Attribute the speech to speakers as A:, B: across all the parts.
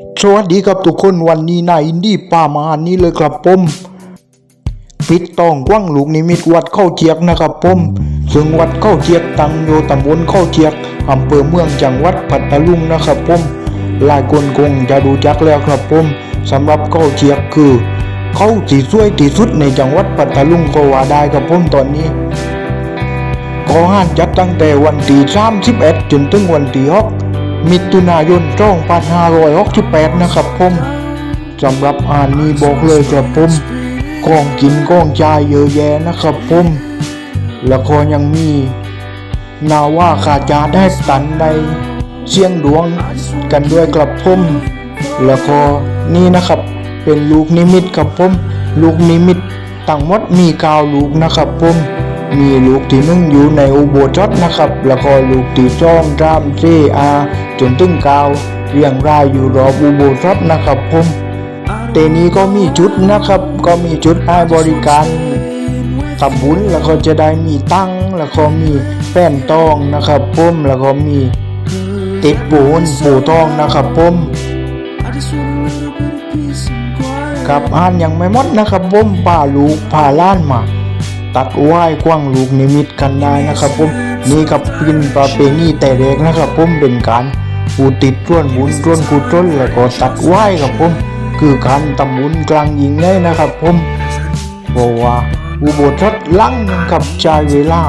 A: สวัสดีครับทุกคนวันนี้นายอินดี้ป่ามานี่เลยครับผมปิดตองว้างลูกนิมิตวัดเข้าเจียกนะครับผมซึ่งวัดเข้าเจียกตั้งอยู่ตำบลเข้าเจียกอำเภอเมืองจังหวัดพัทลุงนะครับผมหลายคนคงจะรู้จักแล้วครับผมสำหรับเข้าเจียกคือเขาสีสวยที่สุดในจังหวัดพัทลุงก็ว่าได้ครับผมตอนนี้ขอห้านจัดตั้งแต่วันที่31จนถึงวันที่6 มิถุนายน2568นะครับผมสำหรับอ่านนี้บอกเลยครับผมกองกินกองจ่ายเยอะแยะนะครับผมล้วก็ยังมีนาว่าขาจาได้ตันในเชียงดวงกันด้วยครับผมล้วก็นี่นะครับเป็นลูกนิมิตครับผมลูกนิมิตตั้งมดมีก้าลูกนะครับผม มีลูกที่นึ่งอยู่ในอุโบสถนะครับ แล้วก็ลูกที่สองสามสี่อาจนถึงเก้าเรียงรายอยู่รอบอุโบสถนะครับผมเตนี้ก็มีจุดนะครับ ก็มีจุดให้บริการทำบุญแล้วก็จะได้มีตั้งแล้วก็มีแป้นตองนะครับผมแล้วก็มีติดปูนปูตองนะครับผมกับอ่านยังไม่หมดนะครับผมป่าลูกผ่าล้านมา ตัดไหว้กว้างลูกนิมิตกันได้นะครับผมนี่กับเป็นประเพณีแต่เด็กนะครับผมเป็นการปูติดต้วนบุญต้วนกุศลแล้วก็ตัดไหว้ครับผมคือการทำบุญกลางยิงเลยนะครับผมเพราะว่าอุโบสถลังหนึงกับใช้เวลา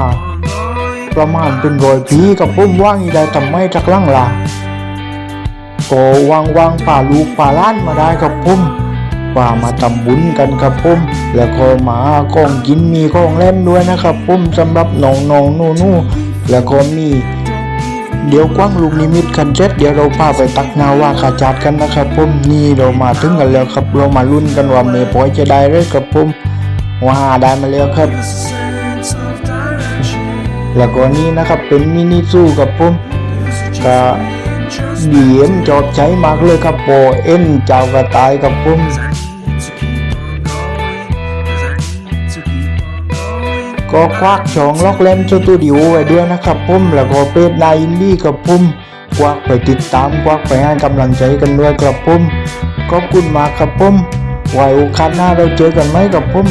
A: ประมาณเป็นร้อยปีกับผมว่างได้ทำไมจักลังล่ะก็วางวางป่าลูกป่าล้านมาได้ครับผม ป่ามาทำบุญกันครับผมแล้วก็หมาของกินมีของเล่นด้วยนะครับผมสำหรับน้องน้องนู่นู่แล้วก็มี เดี๋ยวกว้างลูกนิมิตกันเจ็ดเดี๋ยวเราพาไปตักนาว่าขาจัดกันนะครับผมนี่เรามาถึงกันแล้วครับ เรามาลุ้นกันว่าเมย์ปอยจะได้เลยครับผมว่าได้มาแล้วครับ แล้วก็นี่นะครับเป็นมินิซูกับผมก็เดียมจอบใช้มากเลยครับโปเอ็นเจ้ากระต่ายกับผม ก็ควักช่องล็อกเล่นสตูดิโอไว้ด้วยนะครับผมแล้วก็เพจนายินดี้กับผมควักไปติดตามควักไปให้กำลังใจกันด้วยครับผมขอบคุณมากครับผมไว้โอกาสหน้าเราเจอกันไหมครับผม